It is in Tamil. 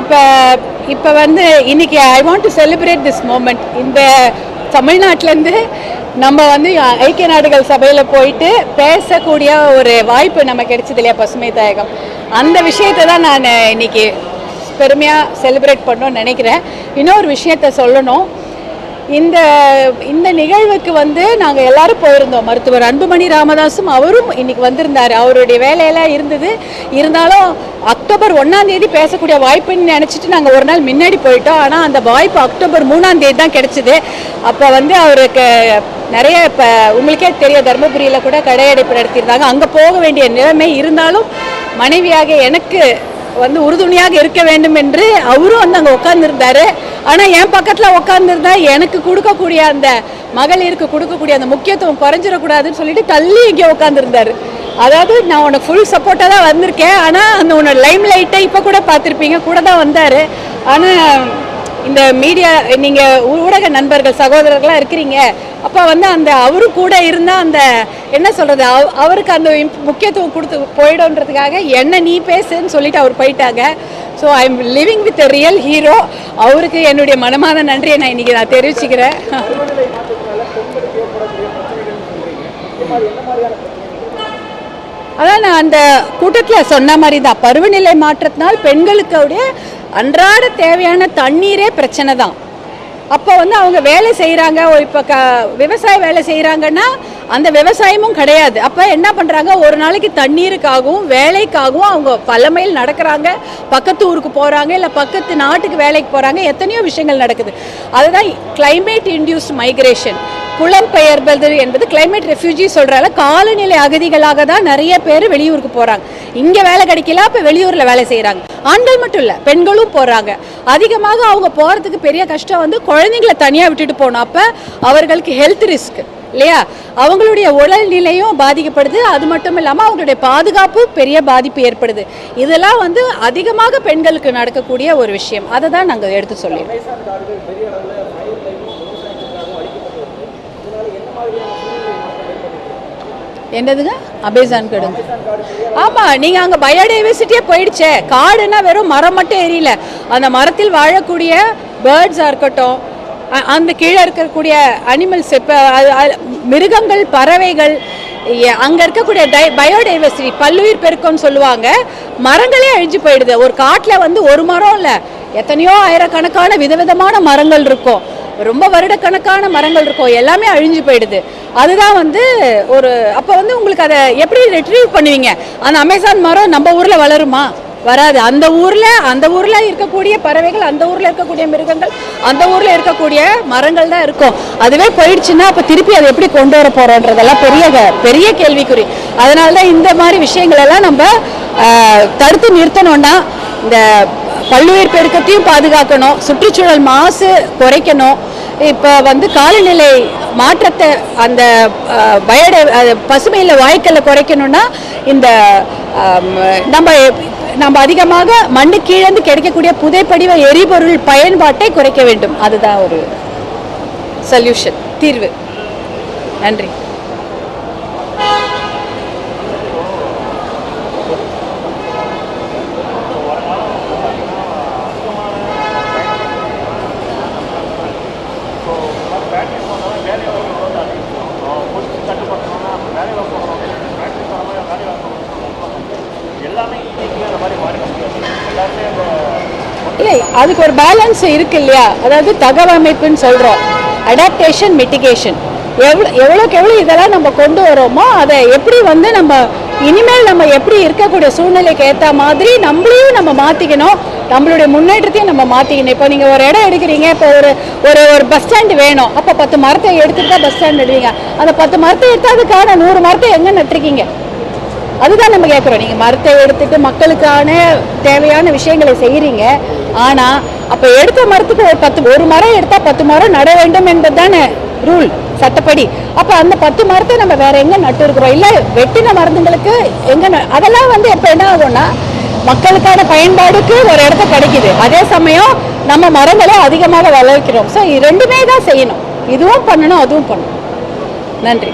இப்போ இப்போ வந்து இன்னைக்கு I want to celebrate this moment இந்த தமிழ்நாட்டிலேருந்து நம்ம வந்து ஐக்கிய நாடுகள் சபையில் போயிட்டு பேசக்கூடிய ஒரு வாய்ப்பு நம்ம கிடைச்சது இல்லையா பசுமை தாயகம்? அந்த விஷயத்தை தான் நான் இன்னைக்கு பெருமையாக செலிப்ரேட் பண்ணணும்னு நினைக்கிறேன். இன்னொரு விஷயத்த சொல்லணும். இந்த இந்த நிகழ்வுக்கு வந்து நாங்கள் எல்லாரும் போயிருந்தோம். மருத்துவர் அன்புமணி ராமதாஸும் அவரும் இன்னைக்கு வந்திருந்தார். அவருடைய வேலையெல்லாம் இருந்தது. இருந்தாலும் அக்டோபர் ஒன்றாம் தேதி பேசக்கூடிய வாய்ப்புன்னு நினச்சிட்டு நாங்கள் ஒரு நாள் முன்னாடி போயிட்டோம். ஆனால் அந்த வாய்ப்பு அக்டோபர் மூணாம் தேதி தான் கிடைச்சிது. அப்போ வந்து அவருக்கு நிறைய இப்போ உங்களுக்கே தெரியும் தருமபுரியில் கூட கடையடைப்பு நடத்தியிருந்தாங்க. அங்கே போக வேண்டிய நிலைமை இருந்தாலும் மனைவியாக எனக்கு வந்து உறுதுணையாக இருக்க வேண்டும் என்று அவரும் வந்து அங்கே உட்காந்துருந்தாரு ஆனால் என் பக்கத்தில் உட்காந்துருந்தா எனக்கு கொடுக்கக்கூடிய அந்த மகளிருக்கு கொடுக்கக்கூடிய அந்த முக்கியத்துவம் குறைஞ்சிடக்கூடாதுன்னு சொல்லிட்டு தள்ளி இங்கே உட்காந்துருந்தாரு அதாவது நான் உனக்கு ஃபுல் சப்போர்ட்டாக தான் வந்திருக்கேன். ஆனால் அந்த உன்னோட லைம் லைட்டை இப்போ கூட பார்த்துருப்பீங்க. கூட தான் வந்தார். ஆனால் இந்த மீடியா நீங்கள் ஊடக நண்பர்கள் சகோதரர்களாக இருக்கிறீங்க. அப்போ வந்து அந்த அவரு கூட இருந்தால் அந்த என்ன சொல்கிறது அவருக்கு அந்த முக்கியத்துவம் கொடுத்து போயிடும்ன்றதுக்காக என்ன நீ பேசுன்னு சொல்லிட்டு அவர் போயிட்டாங்க. So I am living with real hero அவருக்கு என்னுடைய மனமான நன்றியை நான் இன்றைக்கி நான் தெரிவிச்சுக்கிறேன். அதான் நான் அந்த கூட்டத்தில் சொன்ன மாதிரி தான். பருவநிலை மாற்றத்தினால் பெண்களுக்குடைய அன்றாட தேவையான தண்ணீரே பிரச்சனை தான். அப்போ வந்து அவங்க வேலை செய்கிறாங்க இப்போ க விவசாய வேலை செய்கிறாங்கன்னா அந்த விவசாயமும் கிடையாது. அப்போ என்ன பண்ணுறாங்க ஒரு நாளைக்கு தண்ணீருக்காகவும் வேலைக்காகவும் அவங்க பல மைல் நடக்கிறாங்க. பக்கத்து ஊருக்கு போகிறாங்க இல்லை பக்கத்து நாட்டுக்கு வேலைக்கு போகிறாங்க எத்தனையோ விஷயங்கள் நடக்குது. அதுதான் கிளைமேட் induced மைக்ரேஷன் புலம்பெயர்பது என்பது கிளைமேட் ரெஃப்யூஜி சொல்கிறால காலநிலை அகதிகளாக தான் நிறைய பேர் வெளியூருக்கு போகிறாங்க இங்கே வேலை கிடைக்கல அப்போ வெளியூரில் வேலை செய்கிறாங்க ஆண்கள் மட்டும் இல்லை பெண்களும் போகிறாங்க அதிகமாக அவங்க போகிறதுக்கு பெரிய கஷ்டம் வந்து குழந்தைங்கள தனியாக விட்டுட்டு போனோம் அப்போ அவர்களுக்கு ஹெல்த் ரிஸ்க் இல்லையா? அவங்களுடைய உடல்நிலையும் பாதிக்கப்படுது. அது மட்டும் இல்லாமல் அவங்களுடைய பாதுகாப்பு பெரிய பாதிப்பு ஏற்படுது. இதெல்லாம் வந்து அதிகமாக பெண்களுக்கு நடக்கக்கூடிய ஒரு விஷயம். அதை தான் நாங்கள் எடுத்து சொல்லியிருக்கோம் என்னதுங்க? அமேசான் கடுங்க ஆமாம் நீங்கள் அங்கே பயோடைவர்சிட்டியே போயிடுச்சே. காடுன்னா வெறும் மரம் மட்டும் எரியல. அந்த மரத்தில் வாழக்கூடிய பேர்ட்ஸாக இருக்கட்டும் அந்த கீழே இருக்கக்கூடிய அனிமல்ஸ் இப்போ மிருகங்கள் பறவைகள் அங்கே அங்க இருக்கக்கூடிய டை பயோடைவர்சிட்டி பல்லுயிர் பெருக்கம்னு சொல்லுவாங்க மரங்களே அழிஞ்சு போயிடுது. ஒரு காட்டில் வந்து ஒரு மரம் இல்லை. எத்தனையோ ஆயிரக்கணக்கான விதவிதமான மரங்கள் இருக்கும். ரொம்ப வருடக்கணக்கான மரங்கள் இருக்கும். எல்லாமே அழிஞ்சு போயிடுது. அதுதான் வந்து ஒரு அப்போ வந்து உங்களுக்கு அதை எப்படி ரெட்ரீவ் பண்ணுவீங்க? அந்த அமேசான் மரம் நம்ம ஊரில் வளருமா? வராது. அந்த ஊரில் அந்த ஊரில் இருக்கக்கூடிய பறவைகள் அந்த ஊரில் இருக்கக்கூடிய மிருகங்கள் அந்த ஊரில் இருக்கக்கூடிய மரங்கள் தான் இருக்கும். அதுவே போயிடுச்சுன்னா அப்போ திருப்பி அதை எப்படி கொண்டு வர போகிறோன்றதெல்லாம் பெரிய பெரிய கேள்விக்குறி. அதனால தான் இந்த மாதிரி விஷயங்கள் எல்லாம் நம்ம தடுத்து நிறுத்தணும்னா இந்த பல்லுயிர் பெருக்கத்தையும் பாதுகாக்கணும் சுற்றுச்சூழல் மாசு குறைக்கணும். இப்போ வந்து காலநிலை மாற்றத்தை அந்த பயோட பசுமையில் வாய்க்கல்ல குறைக்கணும்னா இந்த நம்ம நம்ம அதிகமாக மண்ணு கீழந்து கிடைக்கக்கூடிய புதைப்படிவ எரிபொருள் பயன்பாட்டை குறைக்க வேண்டும். அதுதான் ஒரு சொல்யூஷன் தீர்வு. நன்றி. அதுக்கு ஒரு பேலன்ஸ் இருக்கு இல்லையா? அதாவது தகவமைப்புன்னு சொல்கிறோம் அடாப்டேஷன் மிட்டிகேஷன் எவ்வளோ எவ்வளோக்கு எவ்வளோ இதெல்லாம் நம்ம கொண்டு வரோமோ அதை எப்படி வந்து நம்ம இனிமேல் நம்ம எப்படி இருக்கக்கூடிய சூழ்நிலைக்கு ஏற்ற மாதிரி நம்மளையும் நம்ம மாற்றிக்கணும் நம்மளுடைய முன்னேற்றத்தையும் நம்ம மாற்றிக்கணும் இப்போ நீங்கள் ஒரு இடம் எடுக்கிறீங்க இப்போ ஒரு ஒரு ஒரு பஸ் ஸ்டாண்டு வேணும். அப்போ பத்து மரத்தை எடுத்துட்டு தான் பஸ் ஸ்டாண்ட் எடுவீங்க அந்த பத்து மரத்தை எடுத்து அதுக்கான நூறு மரத்தை எங்கே நட்டுருக்கீங்க? அதுதான் நம்ம கேட்குறோம் நீங்கள் மரத்தை எடுத்துட்டு மக்களுக்கான தேவையான விஷயங்களை செய்கிறீங்க ஆனால் அப்போ எடுத்த மரத்துக்கு ஒரு பத்து ஒரு மரம் எடுத்தால் பத்து மரம் நட வேண்டும் என்பது தானே ரூல் சட்டப்படி. அப்போ அந்த பத்து மரத்தை நம்ம வேற எங்கே நட்டு இருக்கிறோம்? இல்லை வெட்டின மருந்துங்களுக்கு எங்கே ந- அதெல்லாம் வந்து எப்போ என்ன ஆகும்னா மக்களுக்கான பயன்பாடுக்கு ஒரு இடத்த கிடைக்குது. அதே சமயம் நம்ம மரங்களை அதிகமாக வளர்க்கிறோம். ஸோ ரெண்டுமே தான் செய்யணும். இதுவும் பண்ணணும் அதுவும் பண்ணணும். நன்றி.